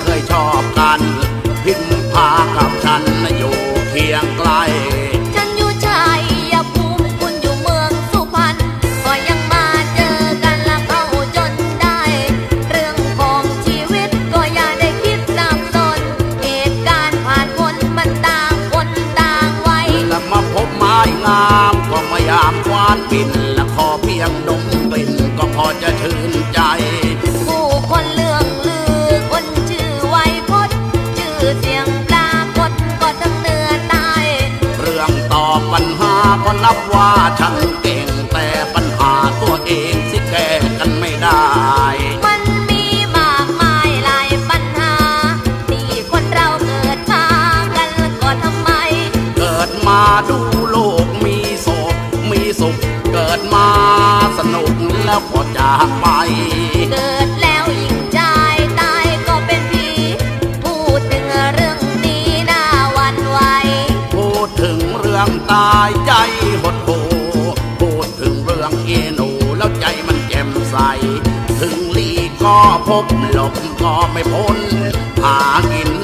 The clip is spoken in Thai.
เคยชอบกัน พิมพากับฉันอยู่เคียงไกล ฉันอยู่ชายยาภูมิคุณอยู่เมืองสุพรรณก็ยังมาเจอกันและเข้าจนได้ เรื่องของชีวิตก็อย่าได้คิดสับสนเหตุการณ์ผ่านคนมันต่างคนต่างไว้แล้วมาพบไม้งามก็มายามควานปิน นับว่าฉันเก่งแต่ปัญหาตัวเองสิแก้กันไม่ได้ มันมีมากมายหลายปัญหา ที่คนเราเกิดมากันก็ทำไม เกิดมาดูโลกมีโศกมีสุข เกิดมาสนุกแล้วก็จากไป เกิดแล้วยิ่งใจตายก็เป็นผีพูดถึงเรื่องนี้น่าหวันไหว พูดถึงเรื่องตายใจ พบหลบก็ไม่พ้นหากินดิน